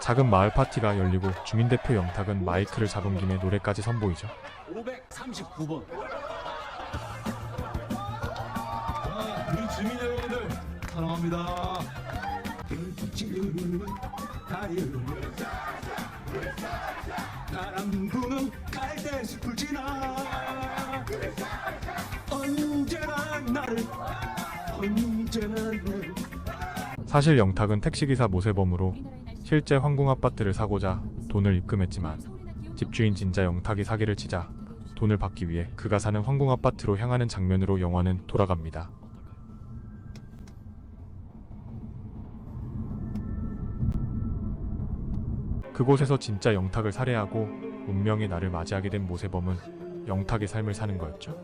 작은 마을 파티가 열리고 주민대표 영탁은 마이크를 잡은 김에 노래까지 선보이죠. 539번. 아, 우리 주민 여러분들 사랑합니다. 불빛은 다이얼 바람 부는 갈대 숲을 지나 언제나 나를 언제나 나를 사실 영탁은 택시기사 모세범으로 실제 황궁 아파트를 사고자 돈을 입금했지만 집주인 진짜 영탁이 사기를 치자 돈을 받기 위해 그가 사는 황궁 아파트로 향하는 장면으로 영화는 돌아갑니다. 그곳에서 진짜 영탁을 살해하고 운명의 날을 맞이하게 된 모세범은 영탁의 삶을 사는 거였죠.